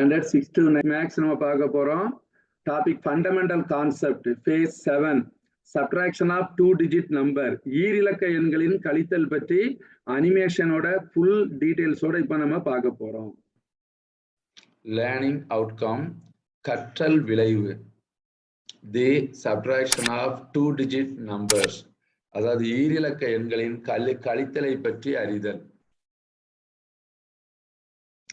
Standard six to nine maths நம்ம பார்க்க போறோம். Topic fundamental concept phase seven subtraction of two digit number ஈரிலக்க எண்களின் கழித்தல் பற்றி அனிமேஷனோட ஃபுல் டீட்டெயில்ஸோட இப்ப நம்ம பார்க்க போறோம். லேர்னிங் அவுட்கம் கற்றல் விளைவு. The subtraction of two digit numbers அதாவது ஈரிலக்க எண்களின் கழி கழித்தலை பற்றி அறிதல்.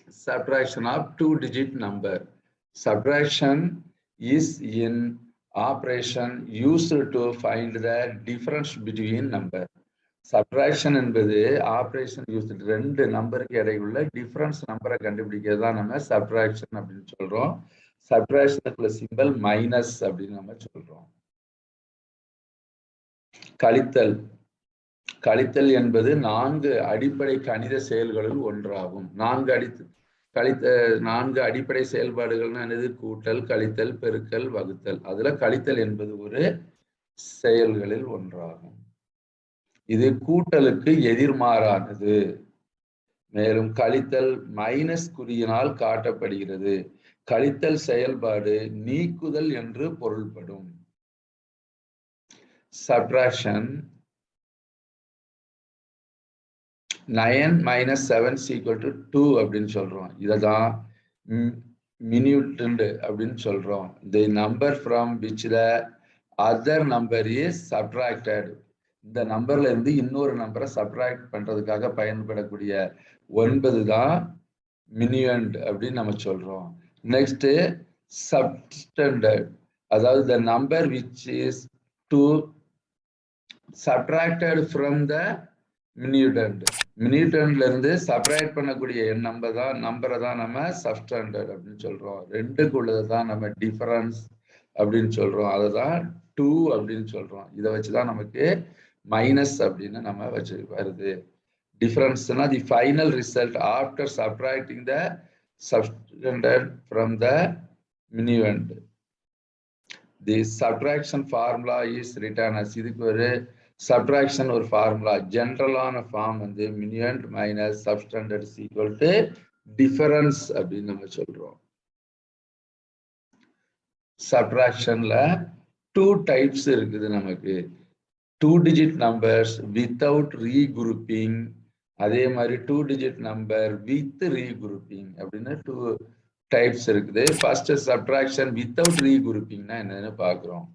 Subtraction of two digit number. Subtraction is in operation used to find the difference between number. Subtraction என்பது ஆப்ரேஷன் யூஸ் ரெண்டு நம்பருக்கு இடையுள்ள டிஃபரன்ஸ் நம்பரை கண்டுபிடிக்கிறது தான் நம்ம சப்ட்ராக்ஷன் அப்படின்னு சொல்றோம். சப்ராக்ஷனுக்குள்ள சிம்பிள் மைனஸ் அப்படின்னு நம்ம சொல்றோம். கழித்தல். கழித்தல் என்பது நான்கு அடிப்படை கணித செயல்களில் ஒன்றாகும். நான்கு அடி கழித்த நான்கு அடிப்படை செயல்பாடுகள்னா என்னது? கூட்டல் கழித்தல் பெருக்கல் வகுத்தல். அதுல கழித்தல் என்பது ஒரு செயல்களில் ஒன்றாகும். இது கூட்டலுக்கு எதிர்மாறானது. மேலும் கழித்தல் மைனஸ் குறியினால் காட்டப்படுகிறது. கழித்தல் செயல்பாடு நீக்குதல் என்று பொருள்படும். Subtraction nine minus seven is equal to two அப்படின்னு சொல்கிறோம் இதை தான் மினியூட்டன்ட் அப்படின்னு சொல்கிறோம் the number from which the other number is subtracted இந்த நம்பர்ல இருந்து இன்னொரு நம்பரை சப்ராக்ட் பண்ணுறதுக்காக பயன்படக்கூடிய ஒன்பது தான் மினியண்ட் அப்படின்னு நம்ம சொல்கிறோம் நெக்ஸ்ட்டு சப்ஸ்டண்டர்ட் அதாவது the number which is to subtracted from the minuend மினியூட்டன்ட்ல இருந்து செப்பரேட் பண்ணக்கூடிய எண் நம்பர் தான் நம்பரை தான் நம்ம சப்ஸ்டாண்டர்ட் அப்படின்னு சொல்றோம். ரெண்டுக்குள்ளது தான் நம்ம டிஃபரன்ஸ் அப்படின்னு சொல்றோம். அதை தான் டூ அப்படின்னு சொல்றோம். இதை வச்சுதான் நமக்கு மைனஸ் அப்படின்னு நம்ம வச்சு வருது. டிஃபரன்ஸ்னா the final result after subtracting the substandard from the minuend the subtraction formula is written இதுக்கு ஒரு சப்ட்ராக்ஷன் ஒரு ஃபார்முலா ஜென்ரலான ஃபார்ம் வந்து மினியன்ட் மைனஸ் சப்ஸ்டாண்டர்ட் ஈக்குவல் டு டிஃபரன்ஸ் அப்படின்னு நம்ம சொல்றோம். சப்ட்ராக்ஷன்ல டூ டைப்ஸ் இருக்குது நமக்கு. Two digit numbers without regrouping அதே மாதிரி two digit number with regrouping அப்படின்னு டூ டைப்ஸ் இருக்குது. ஃபர்ஸ்ட் சப்ட்ராக்ஷன் வித்தவுட் ரீகுரூப்பிங்னா என்னன்னு பார்க்குறோம்.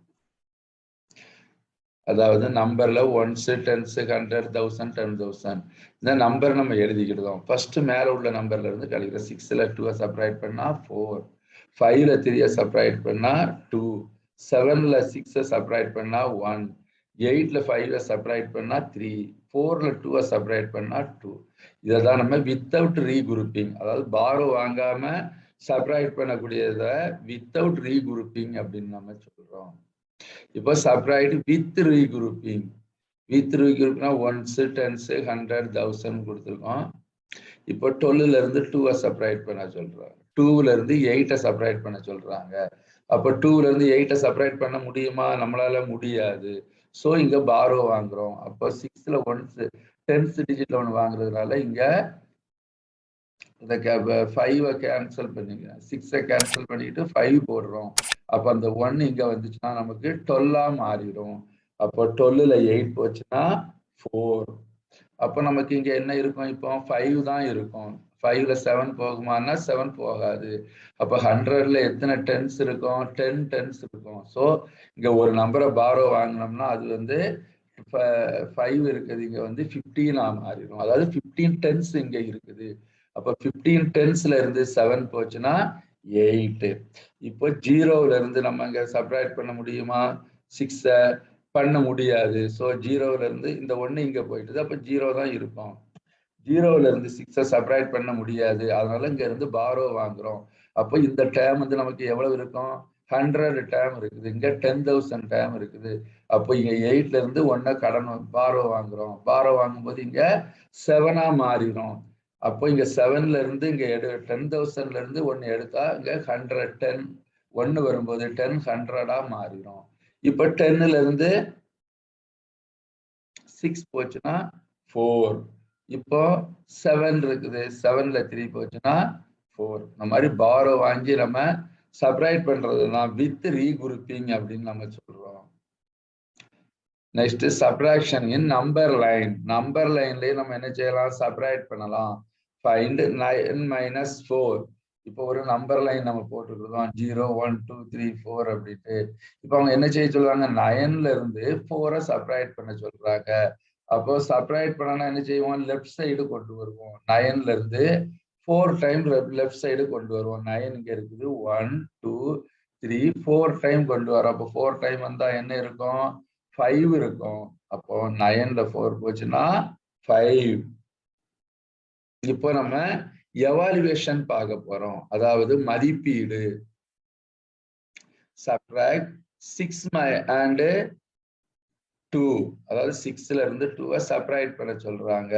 அதாவது நம்பர்ல ones tens hundred thousand ten thousand இந்த நம்பர் நம்ம எழுதிக்கிட்டோம். ஃபர்ஸ்ட் மேலே உள்ள நம்பர்ல இருந்து கழிக்கிறோம் சிக்ஸ்ல டூவை சப்ரைட் பண்ணா ஃபோர் ஃபைவ்ல த்ரீயை சப்ரைட் பண்ணா டூ செவன்ல சிக்ஸை சப்ரைட் பண்ணா ஒன் எயிட்ல ஃபைவ்ல சப்ரைட் பண்ணா த்ரீ ஃபோர்ல டூவை சப்ரைட் பண்ணா டூ இதை தான் நம்ம வித்தவுட் ரீகுரூப்பிங் அதாவது பாரோ வாங்காம சப்ரைட் பண்ணக்கூடியதை வித்தவுட் ரீகுரூப்பிங் அப்படின்னு நம்ம சொல்றோம். இப்போ செப்பரேட் வித் ரீகுரூப்பிங் வித் ரீகுரூப்னா ஒன்ஸ் டென்ஸ் ஹண்ட்ரட் தௌசண்ட் கொடுத்துருக்கோம். இப்போ டுவெல்ல இருந்து டூவை செப்பரேட் பண்ண சொல்றாங்க. டூல இருந்து எயிட்டை சப்ரைட் பண்ண சொல்றாங்க. அப்போ டூல இருந்து எயிட்டை செப்பரேட் பண்ண முடியுமா? நம்மளால முடியாது. ஸோ இங்க பாரோ வாங்குறோம். அப்போ சிக்ஸ்ல ஒன்ஸ் டென்த் டிஜிட்ல ஒன்று வாங்குறதுனால இங்க இந்த ஃபைவை கேன்சல் பண்ணிக்கிறேன். சிக்ஸை கேன்சல் பண்ணிக்கிட்டு ஃபைவ் போடுறோம். அப்போ அந்த ஒன் இங்க வந்துச்சுன்னா நமக்கு டொல்லா மாறிடும். அப்போ டொல்லுல எயிட் போச்சுன்னா ஃபோர் அப்போ நமக்கு இங்க என்ன இருக்கும் இப்போ? ஃபைவ் தான் இருக்கும். ஃபைவ்ல செவன் போகுமான்னா செவன் போகாது. அப்போ ஹண்ட்ரட்ல எத்தனை டென்ஸ் இருக்கும்? டென் டென்ஸ் இருக்கும். ஸோ இங்க ஒரு நம்பரை பாரோ வாங்கினோம்னா அது வந்து ஃபைவ் இருக்குது. இங்க வந்து ஃபிஃப்டீனா மாறிடும். அதாவது ஃபிஃப்டீன் டென்ஸ் இங்க இருக்குது. அப்போ ஃபிஃப்டீன் டென்ஸ்ல இருந்து செவன் போச்சுன்னா எயிட்டு. இப்போ ஜீரோல இருந்து நம்ம இங்க செப்பரேட் பண்ண முடியுமா? சிக்ஸை பண்ண முடியாது. ஸோ ஜீரோல இருந்து இந்த ஒன்று இங்க போயிட்டுது. அப்போ ஜீரோ தான் இருக்கும். ஜீரோல இருந்து சிக்ஸை செப்பரேட் பண்ண முடியாது. அதனால இங்க இருந்து பாரோ வாங்குறோம். அப்போ இந்த டேம் வந்து நமக்கு எவ்வளவு இருக்கும்? ஹண்ட்ரட் டேம் இருக்குது. இங்க டென் தௌசண்ட் டேம் இருக்குது. அப்போ இங்க எயிட்ல இருந்து கடன் பாரோ வாங்குறோம். பாரோ வாங்கும்போது இங்க செவனா மாறிடும். அப்போ இங்க செவன்ல இருந்து இங்க எடு டென் தௌசண்ட்ல இருந்து ஒன்னு எடுத்தா இங்க ஹண்ட்ரட் டென் ஒன்னு வரும்போது டென் ஹண்ட்ரடா மாறிடும் இப்போ டென்னுல இருந்து சிக்ஸ் போச்சுன்னா ஃபோர் இப்போ செவன் இருக்குது செவன்ல த்ரீ போச்சுன்னா ஃபோர் இந்த மாதிரி பாரோ வாங்கி நம்ம சப்ரைட் பண்றதுனா வித் ரீகுரூப்பிங் அப்படின்னு நம்ம சொல்றோம். Next subtraction in number line number லைன்லயே நம்ம என்ன செய்யலாம்? சப்ரைட் பண்ணலாம். ஃபைண்ட் நைன் மைனஸ் ஃபோர் இப்போ ஒரு நம்பர் லைன் நம்ம போட்டுக்கிறோம் zero one two three four அப்படின்ட்டு. இப்போ அவங்க என்ன செய்ய சொல்றாங்க? நயன்ல இருந்து ஃபோரை சப்ரைட் பண்ண சொல்றாங்க. அப்போ சப்ரைட் பண்ணனா என்ன செய்வோம்? லெஃப்ட் சைடு கொண்டு வருவோம். நயன்ல இருந்து ஃபோர் டைம் லெஃப்ட் சைடு கொண்டு வருவோம். நயன் இங்க இருக்குது. One two three four time கொண்டு வரோம். அப்போ ஃபோர் டைம் வந்தா என்ன இருக்கும்? ஃபைவ் இருக்கும். அப்போ நயன்ல ஃபோர் போச்சுன்னா ஃபைவ் இப்போ நம்ம எவாலுவேஷன் பார்க்க போறோம். அதாவது மதிப்பீடு. சப்ராக்ட் சிக்ஸ் மை அண்டு டூ அதாவது சிக்ஸ்ல இருந்து டூவை செப்பரேட் பண்ண சொல்றாங்க.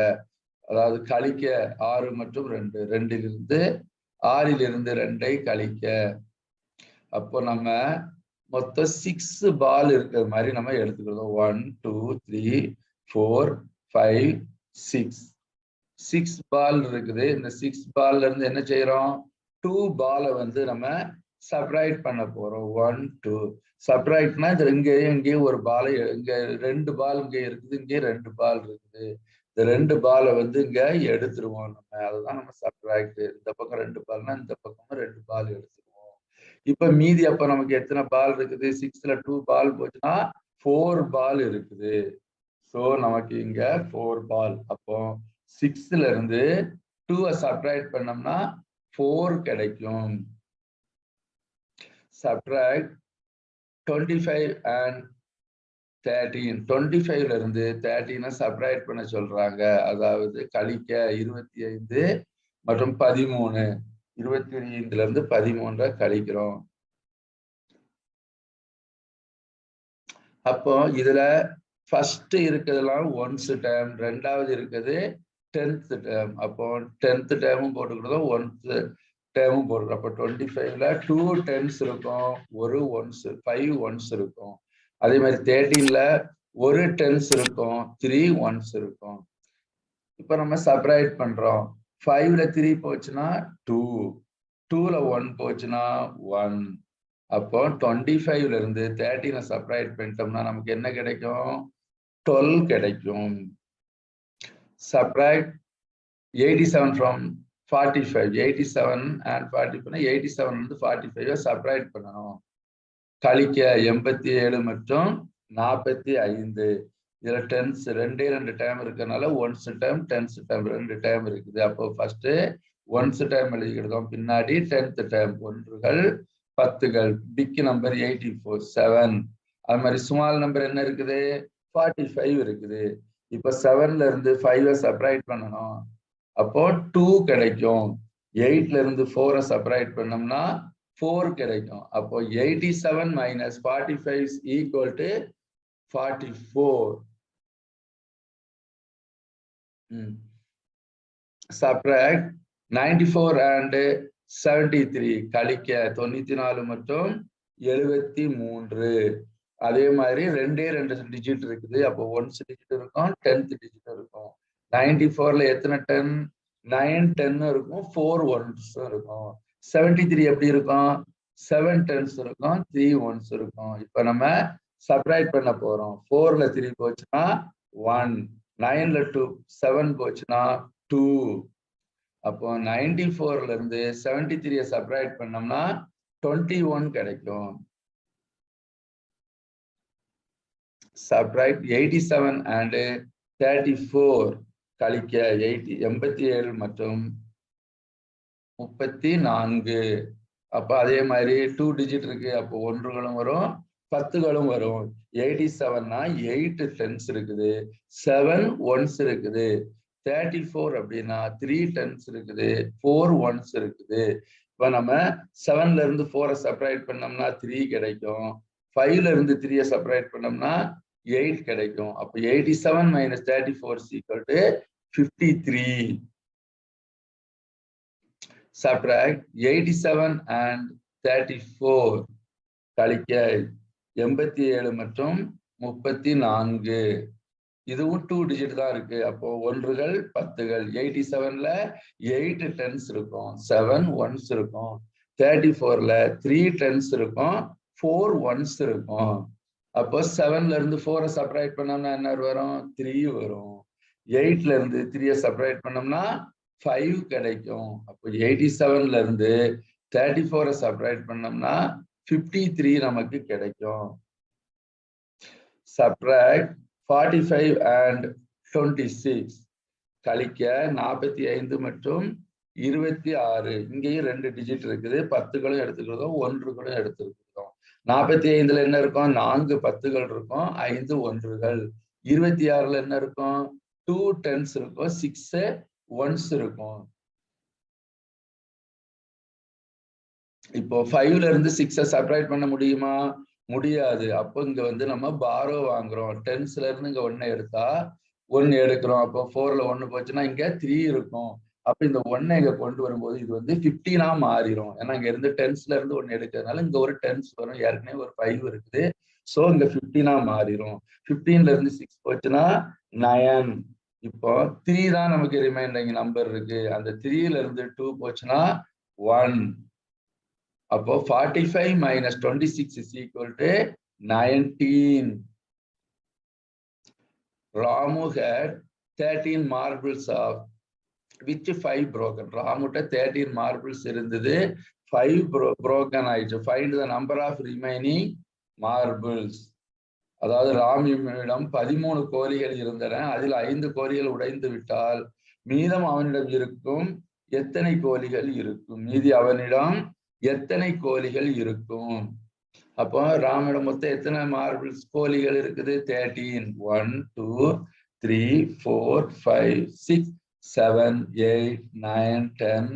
அதாவது கழிக்க ஆறு மற்றும் ரெண்டு. ரெண்டிலிருந்து ஆறிலிருந்து ரெண்டை கழிக்க. அப்போ நம்ம மொத்தம் சிக்ஸ் பால் இருக்கிற மாதிரி நம்ம எடுத்துக்கிறோம். One two three four five six six ball இருக்குது. இந்த சிக்ஸ் பால்ல இருந்து என்ன செய்யறோம் டூ பாலை வந்து நம்ம சப்ரைட் பண்ண போறோம். ஒன் டூ சப்ரைட்னா இது இங்கேயும் இங்கேயும் ஒரு பால் இங்க ரெண்டு பால் இங்க இருக்குது இங்கே ரெண்டு பால் இருக்குது. இந்த ரெண்டு பாலை வந்து இங்க எடுத்துருவோம் நம்ம. அதுதான் நம்ம சப்ராக்ட் இந்த பக்கம் ரெண்டு பால்னா இந்த பக்கமும் ரெண்டு பால் எடுத்துருவோம். இப்ப மீதி அப்ப நமக்கு எத்தனை பால் இருக்குது? சிக்ஸ்ல டூ பால் போச்சுன்னா ஃபோர் பால் இருக்குது. ஸோ நமக்கு இங்க ஃபோர் பால் அப்போ சிக்ஸ்ல இருந்து டூவை செப்பரேட் பண்ணோம்னா ஃபோர் கிடைக்கும். Subtract twenty five and thirteen twenty ஃபைவ்ல இருந்து தேர்ட்டீனை செப்பரேட் பண்ண சொல்றாங்க. அதாவது கழிக்க இருபத்தி ஐந்து மற்றும் பதிமூணு. இருபத்தி ஐந்துல இருந்து பதிமூன்றை கழிக்கிறோம். அப்போ இதுல ஃபர்ஸ்ட் இருக்கிறதுலாம் ஒன்ஸ் டேம் ரெண்டாவது இருக்குது டென்த்து டேம் அப்போ டென்த்து டேமும் போட்டுக்கிறதும் ஒன்த்து டேமும் போட்டுக்கிறோம் அப்போ டுவெண்ட்டி ஃபைவ்ல டூ டென்ஸ் இருக்கும் ஒரு ஒன்ஸ் ஃபைவ் ஒன்ஸ் இருக்கும். அதே மாதிரி தேர்ட்டீன்ல ஒரு டென்ஸ் இருக்கும் த்ரீ ஒன்ஸ் இருக்கும். இப்போ நம்ம செப்பரேட் பண்றோம். ஃபைவ்ல த்ரீ போச்சுன்னா டூ டூல ஒன் போச்சுன்னா ஒன் அப்போ டுவெண்ட்டி ஃபைவ்ல இருந்து தேர்ட்டீனை செப்பரேட் பண்ணிட்டோம்னா நமக்கு என்ன கிடைக்கும்? டுவெல் கிடைக்கும். Subtract 87 from 45 87 and 40 பண்ண 87 வந்து 45 சப்ராக்ட் பண்ணணும். கழிக்க எண்பத்தி ஏழு மற்றும் நாற்பத்தி ஐந்து இதுல டென்ஸ் ரெண்டே ரெண்டு டைம் இருக்கறனால ஒன்ஸ் டைம் டென்ஸ் டைம் ரெண்டு டைம் இருக்குது. அப்போ ஃபர்ஸ்ட் ஒன்ஸ் டைம் எழுதிக்கிட்டோம் பின்னாடி டென்த் டைம் ஒன்றுகள் பத்துகள். Big number eighty four seven அது மாதிரி ஸ்மால் நம்பர் என்ன இருக்குது? ஃபார்ட்டி ஃபைவ் இருக்குது. இப்ப செவன்ல இருந்து ஃபைவ் செப்பரேட் பண்ணணும். அப்போ டூ கிடைக்கும். எயிட்ல இருந்து ஃபோரை செப்பரேட் பண்ணோம்னா ஃபோர் கிடைக்கும். அப்போ eighty seven minus forty five equal to forty four subtract ninety four and seventy three கழிக்க தொண்ணூத்தி நாலு மற்றும் எழுபத்தி மூன்று. அதே மாதிரி ரெண்டே ரெண்டு டிஜிட் இருக்குது. அப்போ ஒன்ஸ் டிஜிட் இருக்கும் டென்த் டிஜிட் இருக்கும். நைன்டி ஃபோர்ல எத்தனை டென் நைன் டென் இருக்கும். ஃபோர் ஒன்ஸ் இருக்கும். செவன்டி த்ரீ எப்படி இருக்கும்? செவன் டென்ஸ் இருக்கும். த்ரீ ஒன்ஸ் இருக்கும். இப்போ நம்ம சப்ரைட் பண்ண போறோம். ஃபோர்ல த்ரீ போச்சுன்னா ஒன் நைன்ல டூ செவன் போச்சுன்னா டூ அப்போ நைன்டி ஃபோர்ல இருந்து செவன்டி த்ரீயை சப்ரைட் பண்ணோம்னா டுவெண்ட்டி ஒன் கிடைக்கும். Subtract eighty seven and thirty four கழிக்க எயிட்டி எண்பத்தி ஏழு மற்றும் முப்பத்தி நான்கு. அப்போ அதே மாதிரி டூ டிஜிட் இருக்கு. அப்போ ஒன்றுகளும் வரும் பத்துகளும் வரும். எயிட்டி செவன்னா எயிட் டென்ஸ் இருக்குது. செவன் ஒன்ஸ் இருக்குது. தேர்ட்டி ஃபோர் அப்படின்னா த்ரீ டென்ஸ் இருக்குது. ஃபோர் ஒன்ஸ் இருக்குது. இப்போ நம்ம செவன்ல இருந்து ஃபோரை செப்பரேட் பண்ணோம்னா த்ரீ கிடைக்கும். ஃபைவ்ல இருந்து த்ரீயை செப்பரேட் பண்ணோம்னா எயிட் கிடைக்கும். அப்போ eighty seven minus thirty four is equal to fifty three subtract eighty seven and thirty four கழிக்க எண்பத்தி ஏழு மற்றும் முப்பத்தி நான்கு. இதுவும் டூ டிஜிட் தான் இருக்கு. அப்போ ஒன்றுகள் பத்துகள். எயிட்டி செவன்ல எயிட் டென்ஸ் இருக்கும். செவன் ஒன்ஸ் இருக்கும். தேர்ட்டி ஃபோர்ல த்ரீ டென்ஸ் இருக்கும். ஃபோர் ஒன்ஸ் இருக்கும். அப்போ செவன்ல இருந்து ஃபோரை செப்பரேட் பண்ணோம்னா என்ன வரும்? த்ரீ வரும். எயிட்ல இருந்து த்ரீயை செப்பரேட் பண்ணோம்னா ஃபைவ் கிடைக்கும். அப்போ எயிட்டி செவன்ல இருந்து தேர்ட்டி ஃபோரை செப்பரேட் பண்ணோம்னா ஃபிஃப்டி த்ரீ நமக்கு கிடைக்கும். Subtract forty five and twenty six கழிக்க நாற்பத்தி ஐந்து மற்றும் இருபத்தி ஆறு. இங்கேயும் ரெண்டு டிஜிட் இருக்குது. பத்துகளும் எடுத்துக்கிறதும் ஒன்றுகளும் எடுத்துருக்கு நாற்பத்தி ஐந்துல என்ன இருக்கும்? நான்கு பத்துகள் இருக்கும் ஐந்து ஒன்றுகள். இருபத்தி ஆறுல என்ன இருக்கும்? டூ டென்ஸ் இருக்கும் சிக்ஸ் ஒன்ஸ் இருக்கும். இப்போ ஃபைவ்ல இருந்து சிக்ஸை செப்பரேட் பண்ண முடியுமா? முடியாது. அப்போ இங்க வந்து நம்ம பாரோ வாங்குறோம். டென்ஸ்ல இருந்து இங்க ஒன்னு எடுத்தா ஒன்னு எடுக்கிறோம். அப்போ ஃபோர்ல ஒன்னு போச்சுன்னா இங்க த்ரீ இருக்கும். அப்ப இந்த ஒன்னை இங்க கொண்டு வரும்போது இது வந்து பிப்டீனா மாறிடும் ஏன்னா இங்க இருந்து டென்ஸ்ல இருந்து ஒன்னு எடுக்கிறதுனால இங்க ஒரு டென்ஸ் வரும் ஏற்கனவே ஒரு ஃபைவ் இருக்குது. சோ இங்க பிப்டீனா மாறிடும் பிப்டீன்ல இருந்து சிக்ஸ் போச்சுன்னா நயன் இப்போ த்ரீ தான் நமக்கு ரிமைண்டிங் நம்பர் இருக்கு. அந்த த்ரீல இருந்து டூ போச்சுன்னா ஒன் அப்போ forty five minus twenty six is equal to nineteen Ramu had thirteen marbles of which five broken ராமுட்ட thirteen marbles இருந்தது. ஃபைவ் ப்ரோக்கன் ஆயிடுச்சு. Find the number of remaining marbles அதாவது ராமியிடம் பதிமூணு கோரிகள் இருந்தன. அதில் ஐந்து கோரிகள் உடைந்து விட்டால் மீதம் அவனிடம் இருக்கும் எத்தனை கோழிகள் இருக்கும்? மீதி அவனிடம் எத்தனை கோழிகள் இருக்கும்? அப்போ ராமிடம் மொத்தம் எத்தனை மார்பிள்ஸ் கோழிகள் இருக்குது? Thirteen one two three four five six seven eight nine ten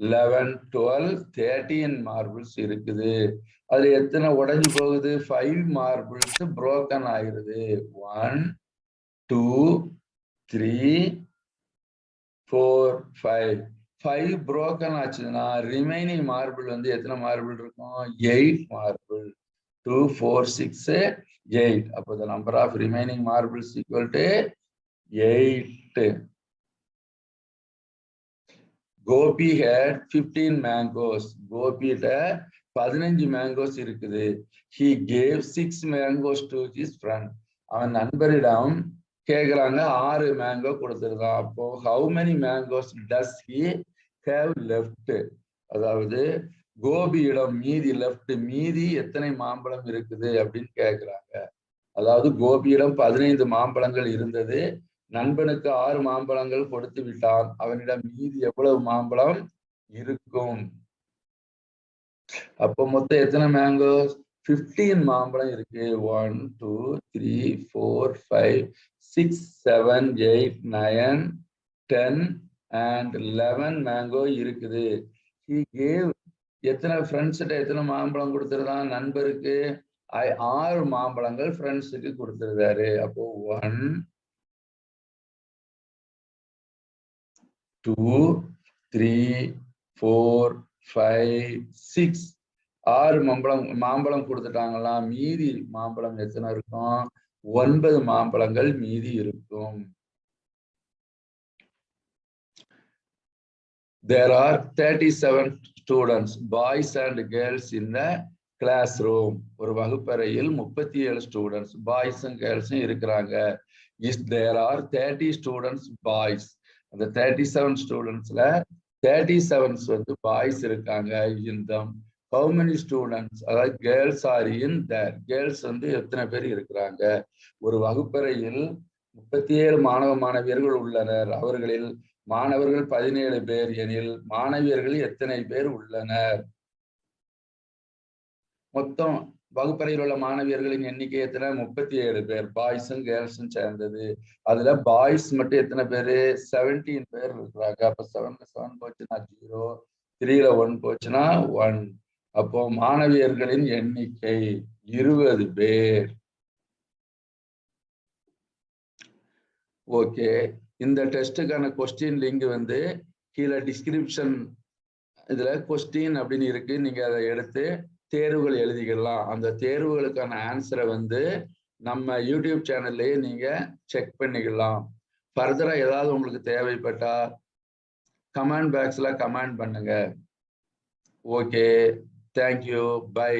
eleven twelve thirteen marbles இருக்குது. அதுல எத்தனை உடைஞ்சு போகுது? ஃபைவ் மார்பிள்ஸ் புரோக்கன் ஆயிடுது one two three four five five broken ஆச்சுன்னா ரிமைனிங் மார்பிள் வந்து எத்தனை மார்பிள் இருக்கும்? Eight marble two four six eight அப்போ the number of remaining marbles equal to eight Gopi had fifteen mangoes கோபியில பதினஞ்சு mangoes இருக்குது. He gave six mangoes to his friend அவன் நண்பரிடம் கேக்குறாங்க ஆறு மேங்கோ கொடுத்துருக்கான். அப்போ how many mangoes does he have left அதாவது கோபியிடம் மீதி லெஃப்ட் மீதி எத்தனை மாம்பழம் இருக்குது அப்படின்னு கேக்குறாங்க. அதாவது கோபியிடம் பதினைந்து மாம்பழங்கள் இருந்தது. நண்பனுக்கு ஆறு மாம்பழங்கள் கொடுத்து விட்டான். அவனிடம் மீதி எவ்வளவு மாம்பழம் இருக்கும்? அப்போ மொத்தம் எத்தனை மேங்கோ பிப்டீன் மாம்பழம் இருக்கு. One two three four five six seven eight nine ten and eleven mango இருக்குது. ஹி கேவ் எத்தனை ஃப்ரெண்ட்ஸ்கிட்ட எத்தனை மாம்பழம் கொடுத்துருந்தான்? நண்பருக்கு ஆறு மாம்பழங்கள் ஃப்ரெண்ட்ஸுக்கு கொடுத்துருந்தாரு. அப்போ one two three four five six ஆறு மாம்பழம் மாம்பழம் கொடுத்துட்டாங்களா? மீதி மாம்பழம் எத்தனை இருக்கும்? ஒன்பது மாம்பழங்கள் மீதி இருக்கும். There are 37 students boys and girls in the classroom. ஒரு வகுப்பறையில் முப்பத்தி ஏழு ஸ்டூடெண்ட்ஸ் பாய்ஸும் கேர்ள்ஸும் இருக்கிறாங்க. Is there are thirty students boys அந்த தேர்ட்டி செவன் ஸ்டூடெண்ட்ஸ்ல தேர்ட்டி செவன்ஸ் வந்து பாய்ஸ் இருக்காங்க இந்த ஹவு மெனி ஸ்டூடெண்ட்ஸ் அதாவது girls are in there girls வந்து எத்தனை பேர் இருக்கிறாங்க? ஒரு வகுப்பறையில் முப்பத்தி ஏழு மாணவ மாணவியர்கள் உள்ளனர். அவர்களில் மாணவர்கள் பதினேழு பேர் எனில் மாணவியர்கள் எத்தனை பேர் உள்ளனர்? மொத்தம் வகுப்பறையில் உள்ள மாணவியர்களின் எண்ணிக்கை எத்தனை? முப்பத்தி ஏழு பேர் பாய்ஸும் கேர்ள்ஸும் சேர்ந்தது. அதுல பாய்ஸ் மட்டும் எத்தனை பேரு? செவன்டீன் பேர் இருக்கிறாங்க அப்ப செவன்ல செவன் போச்சுன்னா ஜீரோ த்ரீல ஒன் போச்சுன்னா ஒன் அப்போ மாணவியர்களின் எண்ணிக்கை இருபது பேர். ஓகே. இந்த டெஸ்ட்டுக்கான கொஸ்டின் லிங்க் வந்து கீழே டிஸ்கிரிப்ஷன் இதுல கொஸ்டின் அப்படின்னு இருக்கு. நீங்க அதை எடுத்து தேர்வுகள் எழுதிக்கலாம். அந்த தேர்வுகளுக்கான ஆன்சரை வந்து நம்ம யூடியூப் சேனல்லையே நீங்க செக் பண்ணிக்கலாம். ஃபர்தரா ஏதாவது உங்களுக்கு தேவைப்பட்டா கமெண்ட் பாக்ஸ்ல கமெண்ட் பண்ணுங்க. Okay thank you bye